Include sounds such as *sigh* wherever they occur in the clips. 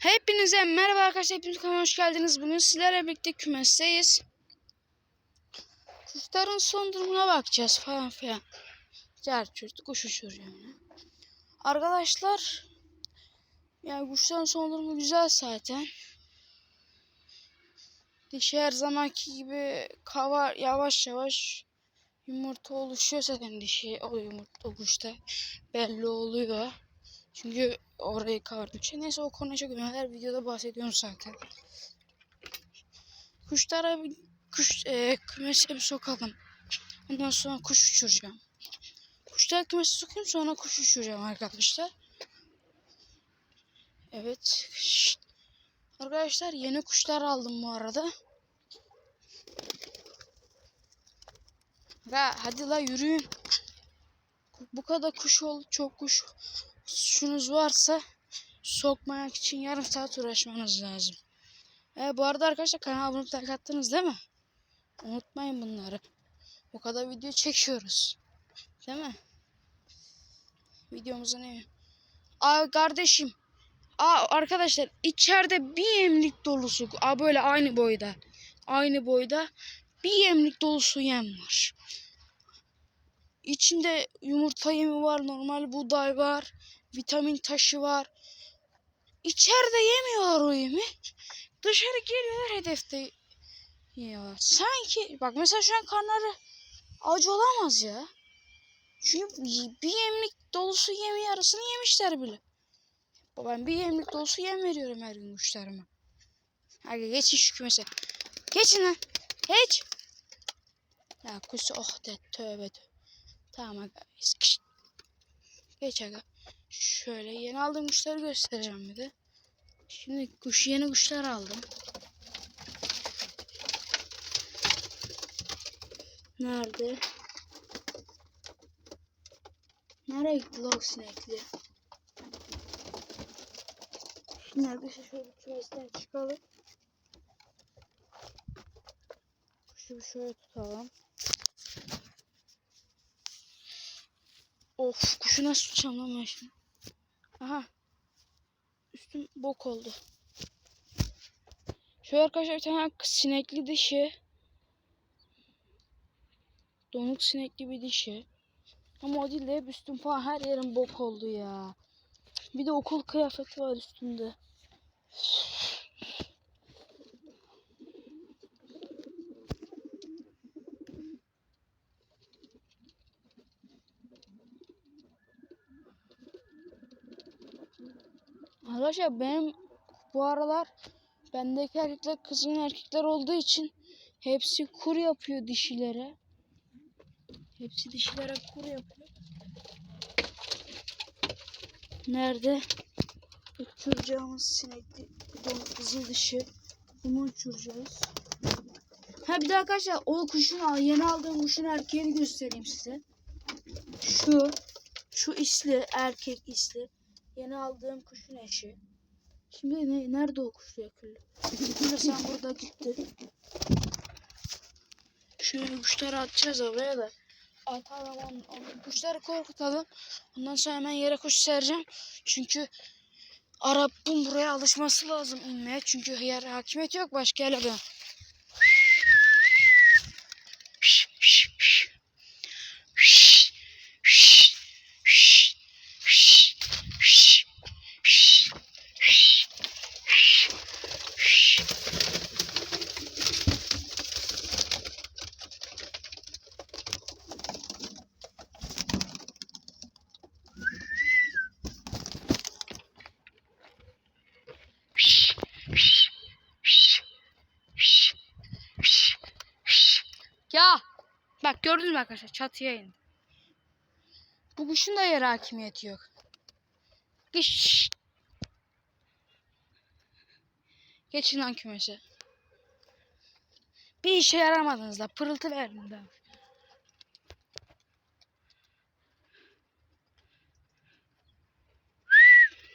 Hepinize merhaba arkadaşlar. Hepiniz kanalıma hoş geldiniz. Bugün sizlerle birlikte kümesteyiz. Kuşların son durumuna bakacağız falan filan. Cerçürt kuş uçuruyor yani. Arkadaşlar yani kuşların son durumu güzel zaten. Dişi her zamanki gibi kava yavaş yavaş yumurta oluşuyor zaten dişi o yumurta o kuşta belli oluyor. Çünkü orayı kavardım. Şey, neyse o konuya çok girmiyorum. her videoda bahsediyorum zaten. Kuşlara bir kuş e, kümese bir sokalım. Ondan sonra kuş uçuracağım. Kuşlara kümese sokayım sonra kuş uçuracağım arkadaşlar. Evet. Şşt. Arkadaşlar yeni kuşlar aldım bu arada. Ha, hadi la yürüyün. Bu kadar kuş oldu çok kuş şunuz varsa sokmayak için yarım saat uğraşmanız lazım. E, bu arada arkadaşlar kanala abone olup attınız değil mi? Unutmayın bunları. O kadar video çekiyoruz. Değil mi? Videomuza ne? Aa kardeşim. Aa arkadaşlar içeride bir yemlik dolusu. Aa böyle aynı boyda. Aynı boyda bir yemlik dolusu yem var. İçinde yumurta yemi var, normal buğday var, vitamin taşı var. İçeride yemiyorlar o yemi. Dışarı geliyorlar hedefte yiyorlar. Sanki bak mesela şu an karnları acı olamaz ya. Çünkü bir yemlik dolusu yemi yarısını yemişler bile. Ben bir yemlik dolusu yem veriyorum her gün kuşlarıma. Hadi geçin şu kümese. Geçin lan. Geç. Ya kuş oh de tövbe tövbe. Tamam. Geç aga. Şöyle yeni aldığım kuşları göstereceğim bir de. Şimdi kuş yeni kuşlar aldım. Nerede? Nereye gitti lan o sinekli? Şimdi arkadaşlar şöyle kümesten çıkalım. Kuşu şöyle tutalım. Of kuşu nasıl tutacağım lan ben şimdi? Aha. Üstüm bok oldu. Şöyle arkadaşlar bir tane sinekli dişi. Donuk sinekli bir dişi. Ama o değil de hep üstüm falan her yerim bok oldu ya. Bir de okul kıyafeti var üstünde. Arkadaşlar benim bu aralar bendeki erkekler kızgın erkekler olduğu için hepsi kur yapıyor dişilere. Hepsi dişilere kur yapıyor. Nerede? Uçuracağımız sinekli kızıl dişi. Bunu uçuracağız. Ha bir de arkadaşlar o kuşun yeni aldığım kuşun erkeğini göstereyim size. Şu şu isli erkek isli. Yeni aldığım kuşun eşi. Şimdi ne, nerede o kuş yakılı? Şimdi sen burada gitti. Şöyle kuşları atacağız oraya da. Atalım onu, onu. Kuşları korkutalım. Ondan sonra hemen yere kuş sereceğim. Çünkü Arap'ın buraya alışması lazım inmeye. Çünkü yer hakimiyeti yok başka yerlerde. Gördünüz mü arkadaşlar çatıya indi. Bu kuşun da yer hakimiyeti yok. Geç. Geçin lan kümese. Bir işe yaramadınız la pırıltı verdim daha.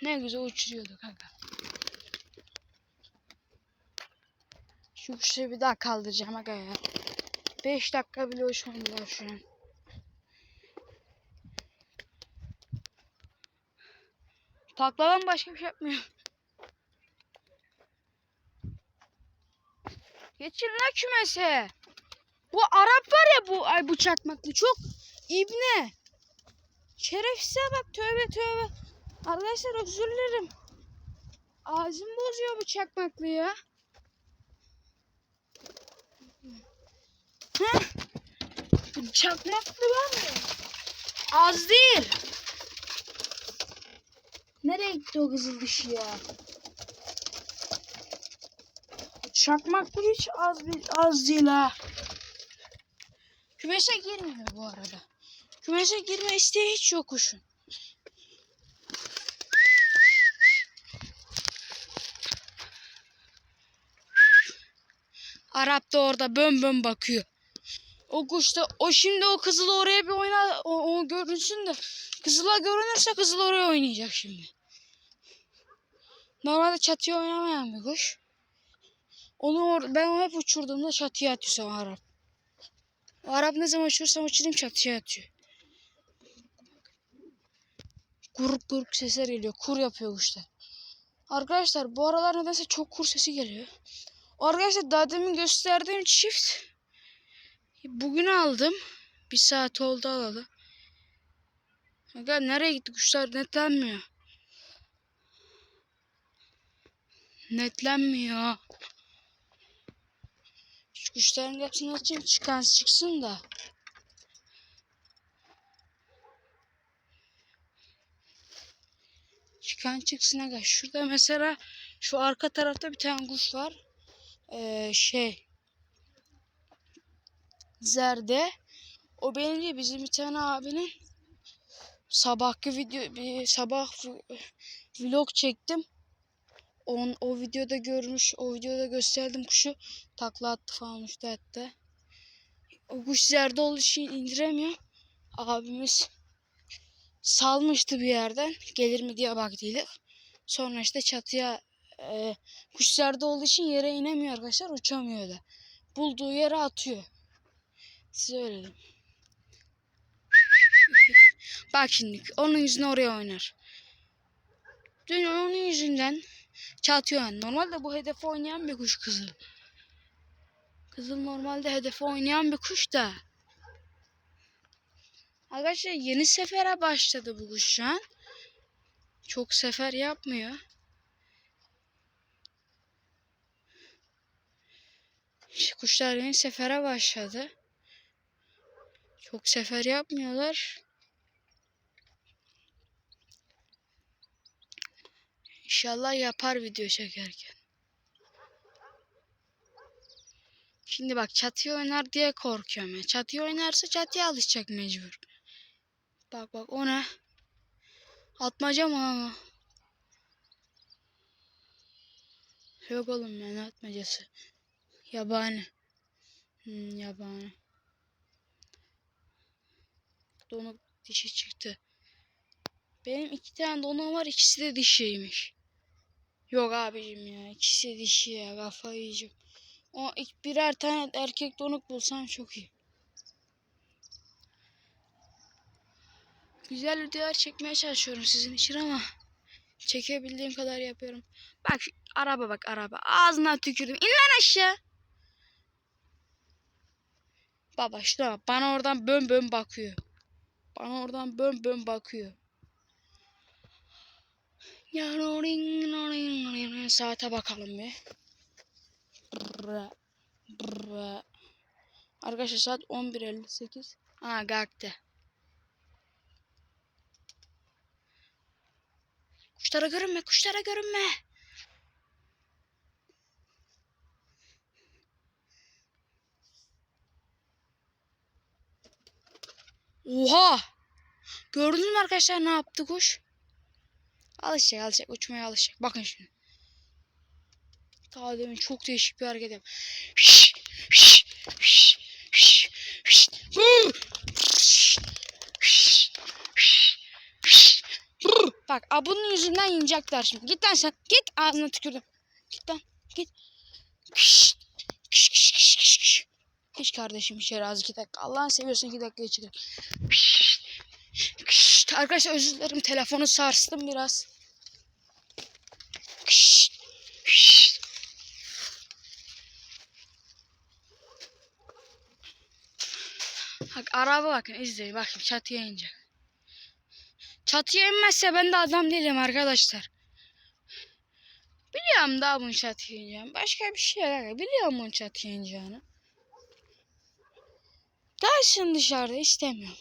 Ne güzel uçuruyordu kanka. Şu kuşu bir daha kaldıracağım aga ya. 5 dakika bile uçmadılar şu an. Takladan başka bir şey yapmıyor. Geçin la kümese. Bu Arap var ya bu ay bu çakmaklı çok ibne. Şerefsize bak tövbe tövbe. Arkadaşlar özür dilerim. Ağzım bozuyor bu çakmaklı ya. Bu çakmaklı var ya. Az değil. Nereye gitti o kızıl dişi ya? Çakmaklı hiç az bir az değil ha. Kümese girmiyor bu arada. Kümese girme isteği hiç yok kuşun. Arap da orada bön bön bakıyor. O kuş da o şimdi o kızılı oraya bir oyna o, o görünsün de kızıla görünürse kızıl oraya oynayacak şimdi. Normalde çatıya oynamayan bir kuş. Onu or ben onu hep uçurduğumda çatıya atıyorsam Arap. O Arap ne zaman uçursam uçurayım çatıya atıyor. Guruk guruk sesler geliyor. Kur yapıyor kuşta. Arkadaşlar bu aralar nedense çok kur sesi geliyor. Arkadaşlar daha demin gösterdiğim çift bugün aldım. Bir saat oldu alalı. Aga nereye gitti kuşlar netlenmiyor. Netlenmiyor. Şu kuşların hepsini açayım çıkan çıksın da. Çıkan çıksın aga. Şurada mesela şu arka tarafta bir tane kuş var. Ee, şey. Zerde. O benim bizim bir tane abinin sabahki video bir sabah vlog çektim. On, o videoda görmüş, o videoda gösterdim kuşu. Takla attı falan uçtu hatta. O kuş zerde olduğu için indiremiyor. Abimiz salmıştı bir yerden. Gelir mi diye baktıydık. Sonra işte çatıya e, kuş zerde olduğu için yere inemiyor arkadaşlar. Uçamıyor da. Bulduğu yere atıyor. Size diyeyim. Bak şimdi onun yüzüne oraya oynar. Dün onun yüzünden çatıyor yani. Normalde bu hedefe oynayan bir kuş kızıl. Kızıl normalde hedefe oynayan bir kuş da. Arkadaşlar yeni sefere başladı bu kuş şu an. Çok sefer yapmıyor. İşte kuşlar yeni sefere başladı. Çok sefer yapmıyorlar. İnşallah yapar video çekerken. Şimdi bak çatıya oynar diye korkuyorum ya. Çatıya oynarsa çatıya alışacak mecbur. Bak bak o ne? Atmaca mı ama? Yok oğlum ya ne atmacası? Yabani. Hmm, yabani. Donuk dişi çıktı. Benim iki tane donum var ikisi de dişiymiş. Yok abicim ya ikisi dişi ya kafayı yiyeceğim. O ilk birer tane erkek donuk bulsam çok iyi. Güzel videolar çekmeye çalışıyorum sizin için ama çekebildiğim kadar yapıyorum. Bak araba bak araba. Ağzına tükürdüm. İn lan aşağı. Baba şuna. Bana oradan bön bön bakıyor. Bana oradan bön bön bakıyor. Saate bakalım bir. Arkadaşlar saat 11.58. Ha kalktı. Kuşlara görünme, kuşlara görünme. Oha! Gördünüz mü arkadaşlar ne yaptı kuş? Alışacak alışacak uçmaya alışacak. Bakın şimdi. Daha demin çok değişik bir hareket yap. Şş, şş, şş, şş, şş. Hı! Şş, şş, şş, şş. Hı! Bak a bunun yüzünden yenecekler şimdi. Git lan sen. Git ağzına tükürdüm. Git lan. Git. Geç kardeşim içeri az iki dakika. Allah'ın seviyorsun iki dakikaya çıkar. Pişt, pişt. Arkadaşlar özür dilerim telefonu sarstım biraz. Pişt, pişt. Bak araba bakın izleyin bakın çatıya ince. Çatıya inmezse ben de adam değilim arkadaşlar. Biliyorum daha bunu çatıya ineceğim. Başka bir şey yok. Biliyorum bunu çatıya ineceğini. Gelsin dışarıda istemiyorum.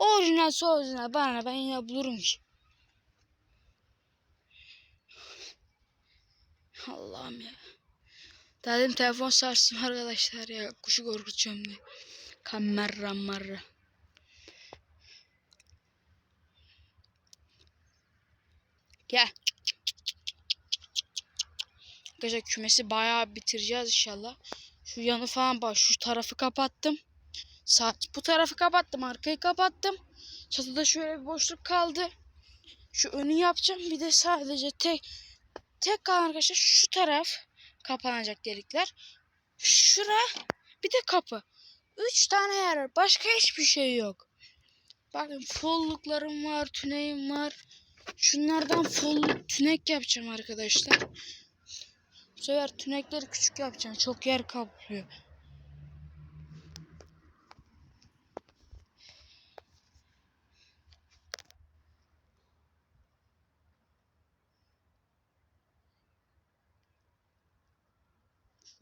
Orijinal orijinal bana ben yine bulurum ki. Allah'ım ya. Dedim telefon sarsın arkadaşlar ya. Kuşu korkutacağım diye. Kamera marra. Gel. Arkadaşlar kümesi bayağı bitireceğiz inşallah. Şu yanı falan bak şu tarafı kapattım. Sağ, bu tarafı kapattım arkayı kapattım. Çatıda şöyle bir boşluk kaldı. Şu önü yapacağım bir de sadece tek tek kalan arkadaşlar şu taraf kapanacak delikler. Şura bir de kapı. Üç tane yer var. Başka hiçbir şey yok. Bakın folluklarım var, tüneğim var. Şunlardan folluk tünek yapacağım arkadaşlar. Bu sefer tünekleri küçük yapacağım. Çok yer kaplıyor.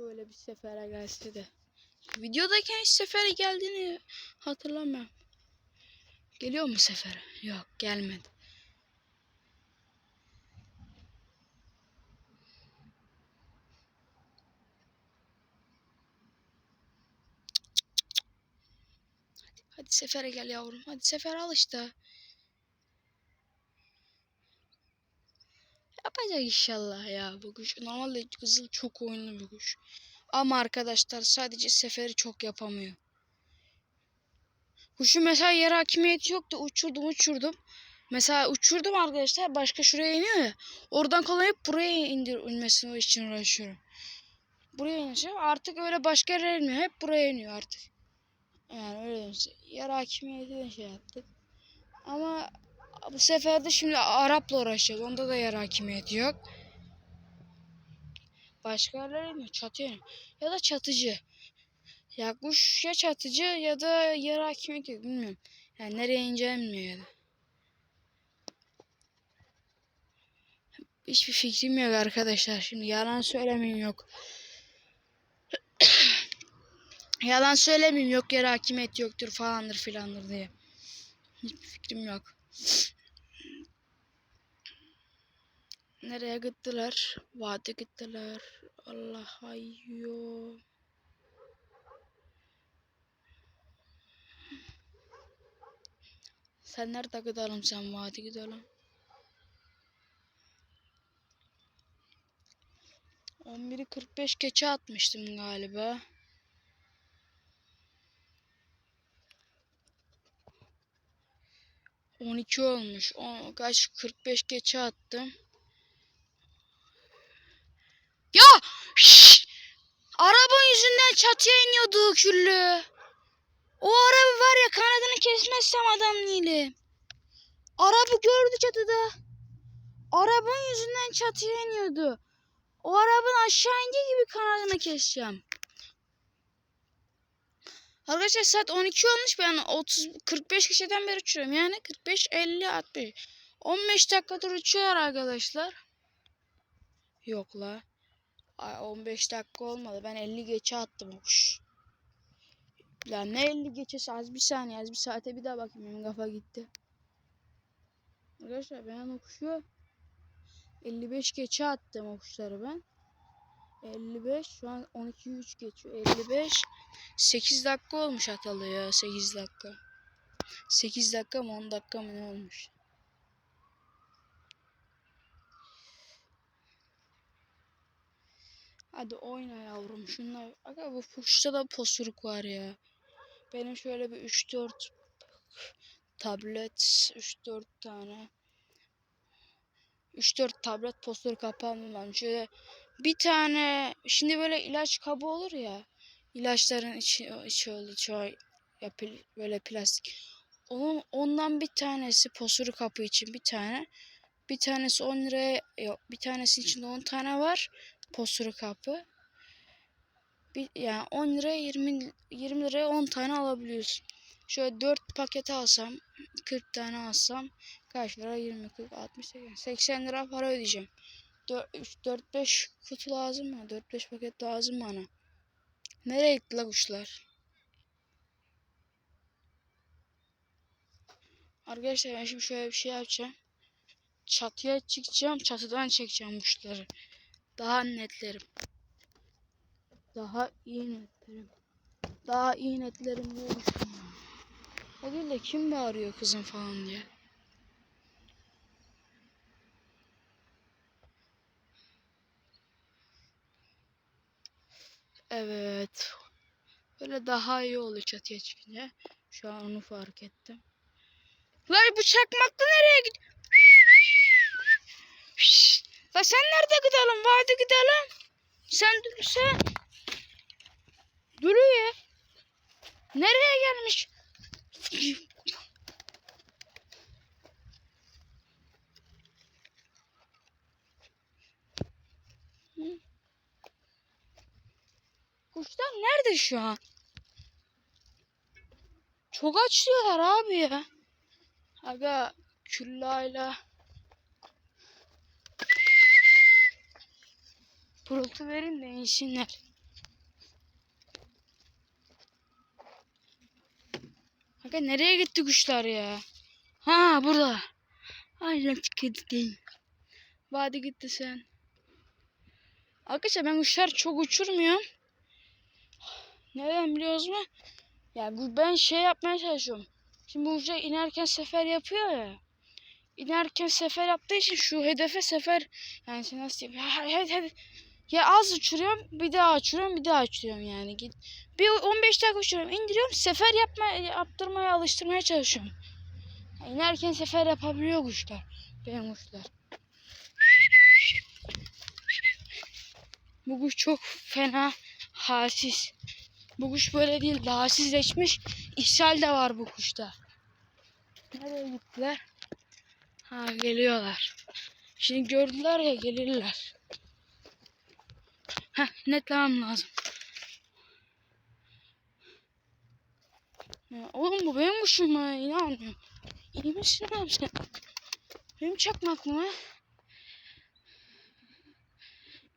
Şöyle bir sefere gelse de. Videodayken hiç sefere geldiğini hatırlamıyorum. Geliyor mu sefere? Yok gelmedi. Hadi sefere gel yavrum. Hadi sefer al işte. Yapacak inşallah ya bu kuş. Normalde kızıl çok oyunlu bir kuş. Ama arkadaşlar sadece seferi çok yapamıyor. Kuşun mesela yer hakimiyeti yoktu. Uçurdum uçurdum. Mesela uçurdum arkadaşlar. Başka şuraya iniyor ya. Oradan kolayıp buraya indir inmesini için uğraşıyorum. Buraya ineceğim. Artık öyle başka yere inmiyor. Hep buraya iniyor artık. Yani öyle diyeyim size. Yer hakimiyeti de şey yaptık. Ama bu sefer de şimdi Arap'la uğraşacağız. Onda da yer hakimiyeti yok. Başka yerlere iniyor. Çatıya. Ya da çatıcı. Ya kuş ya çatıcı ya da yer hakimiyeti yok. Bilmiyorum. Yani nereye ineceğini bilmiyor ya da. Hiçbir fikrim yok arkadaşlar. Şimdi yalan söylemeyeyim yok. *coughs* yalan söylemeyeyim yok yer hakimiyet yoktur falandır filandır diye. Hiçbir fikrim yok. Nereye gittiler? Vade gittiler. Allah hayyo. Sen nerede gidelim sen vadi gidelim. 11'i 45 geçe atmıştım galiba. On iki olmuş. On, kaç 45 geçe attım. Ya! Şşş! Araba yüzünden çatıya iniyordu küllü. O araba var ya kanadını kesmezsem adam değilim. Araba gördü çatıda. Arabanın yüzünden çatıya iniyordu. O arabanın aşağı indiği gibi kanadını keseceğim. Arkadaşlar saat 12 olmuş ben 30 45 kişiden beri uçuyorum. Yani 45 50 60. 15 dakikadır uçuyor arkadaşlar. Yok la. Ay 15 dakika olmadı. Ben 50 geçe attım kuş. Ya ne 50 geçesi az bir saniye az bir saate bir daha bakayım benim kafa gitti. Arkadaşlar ben o kuşu 55 geçe attım o kuşları ben. 55 şu an 12 3 geçiyor. 55 8 dakika olmuş atalı ya 8 dakika. 8 dakika mı 10 dakika mı ne olmuş? Hadi oyna yavrum şunlar. Aga bu kuşta da posuruk var ya. Benim şöyle bir 3-4 tablet 3-4 tane 3-4 tablet poster kapağım var. Şöyle bir tane şimdi böyle ilaç kabı olur ya. ilaçların içi, içi olur çoğu ya pil, böyle plastik. Onun ondan bir tanesi posuru kapı için bir tane. Bir tanesi 10 liraya yok. Bir tanesi içinde 10 tane var. Posuru kapı. Bir, yani 10 liraya 20 20 liraya 10 tane alabiliyorsun. Şöyle 4 paket alsam 40 tane alsam kaç lira 20 40 60 80 80 lira para ödeyeceğim. 4 5 kutu lazım mı? 4 5 paket lazım bana. Nereye gitti la kuşlar? Arkadaşlar ben şimdi şöyle bir şey yapacağım. Çatıya çıkacağım. Çatıdan çekeceğim kuşları. Daha netlerim. Daha iyi netlerim. Daha iyi netlerim. O değil de kim bağırıyor kızım falan diye. Evet. Böyle daha iyi oluyor çatıya çıkınca. Şu an onu fark ettim. Lan bu çakmaklı nereye gidiyor? La sen nerede gidelim? Hadi gidelim. Sen sen duruyor. Nereye gelmiş? Kuşlar nerede şu an? Çok açlıyorlar abi ya. Aga küllayla pırıltı verin de insinler. Aga nereye gitti kuşlar ya? Ha burada. Aynen gitti. Vadi gitti sen. Arkadaşlar ben kuşlar çok uçurmuyorum. Neden biliyoruz mu? Bu ben şey yapmaya çalışıyorum. Şimdi bu uçak inerken sefer yapıyor ya. İnerken sefer yaptığı için şu hedefe sefer yani sen nasıl diyeyim? Ya, hadi, hadi. ya az uçuruyorum bir daha uçuruyorum bir daha uçuruyorum yani. Git. Bir 15 dakika uçuruyorum indiriyorum sefer yapma yaptırmaya alıştırmaya çalışıyorum. İnerken sefer yapabiliyor kuşlar. Benim kuşlar. Bu kuş çok fena halsiz. Bu kuş böyle değil. Halsizleşmiş. İshal de var bu kuşta. Nereye gittiler? Ha geliyorlar. Şimdi gördüler ya gelirler. Heh netlemem lazım. Ya oğlum bu benim kuşum ha inanmıyorum. İyi misin abi sen? Benim çakmak mı?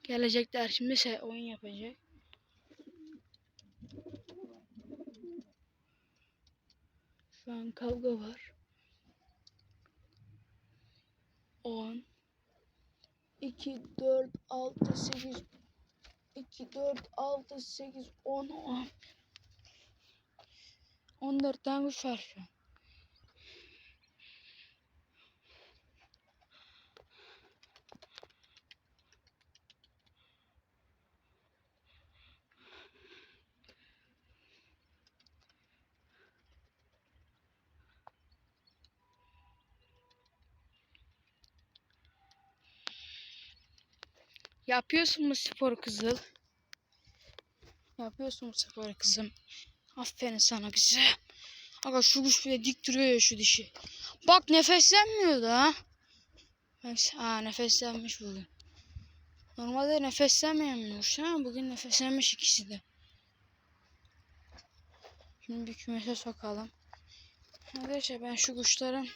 Gelecekler şimdi se oyun yapacak. Şu an kavga var. 10 2 4 6 8 2 4 6 8 10 10 14 tane kuş var şu an. Yapıyorsun mu spor kızıl? Yapıyorsun mu spor kızım? Aferin sana kızım. Aga şu kuş bile dik duruyor ya şu dişi. Bak nefeslenmiyor da. Bak, aa nefeslenmiş bugün. Normalde nefeslenmiyormuş ha. Bugün nefeslenmiş ikisi de. Şimdi bir kümese sokalım. Arkadaşlar ben şu kuşların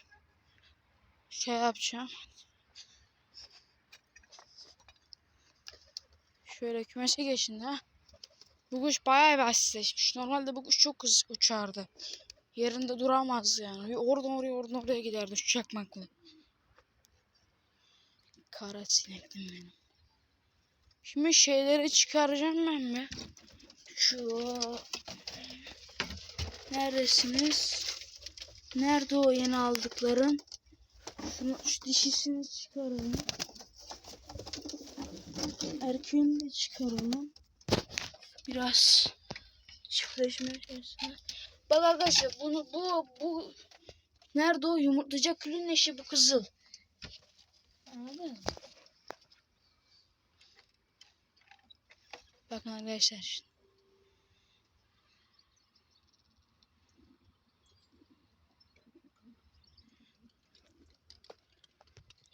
şey yapacağım. Şöyle kümese geçin de. Bu kuş bayağı basitleşmiş. Normalde bu kuş çok hızlı uçardı. Yerinde duramazdı yani. Oradan oraya oradan oraya giderdi şu çakmakla. Kara sineklim benim. Şimdi şeyleri çıkaracağım ben mi? Şu Neredesiniz? Nerede o yeni aldıklarım? Şunu, şu dişisini çıkaralım. Erkeğini de çıkaralım. Biraz çiftleşmeye çalışsın. Bak arkadaşlar bunu bu bu nerede o yumurtlayacak külün eşi bu kızıl. Anladın mı? Bakın arkadaşlar.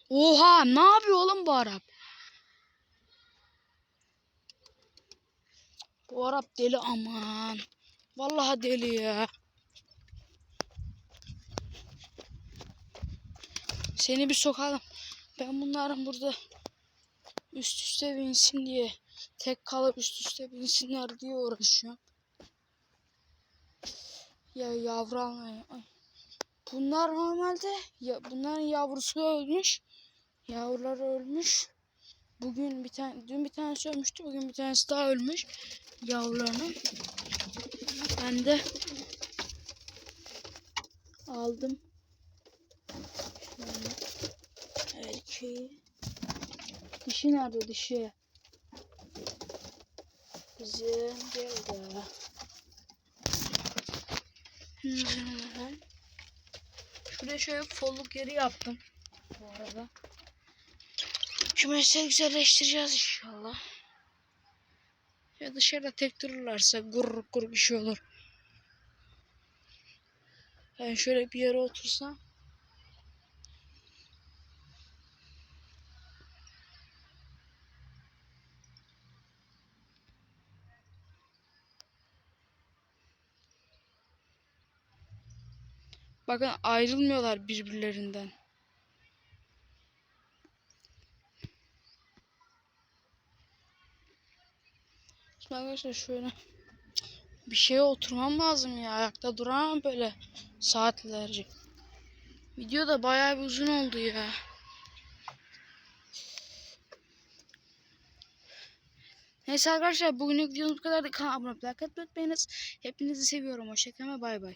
Oha ne yapıyor oğlum bu Arap? Bu Arap deli aman. Vallahi deli ya. Seni bir sokalım. Ben bunların burada üst üste binsin diye tek kalıp üst üste binsinler diye uğraşıyorum. Ya yavru almayın. Bunlar normalde ya bunların yavrusu ölmüş. Yavrular ölmüş. Bugün bir tane dün bir tanesi ölmüştü. Bugün bir tanesi daha ölmüş. Yavrularının. Ben de aldım. Şöyle erkeği. Dişi nerede dişi? Bizim geldi. Hmm. Şuraya şöyle folluk yeri yaptım. Bu arada. Kümesleri güzelleştireceğiz inşallah. Ya dışarıda tek dururlarsa gurur gurur bir şey olur. Ben şöyle bir yere otursam. Bakın ayrılmıyorlar birbirlerinden. Şimdi arkadaşlar şöyle bir şeye oturmam lazım ya. Ayakta duramam böyle saatlerce. Video da bayağı bir uzun oldu ya. Neyse arkadaşlar bugünlük videomuz bu kadar. Kanala abone atmayı unutmayınız. Hepinizi seviyorum. Hoşçakalın ve bay bay.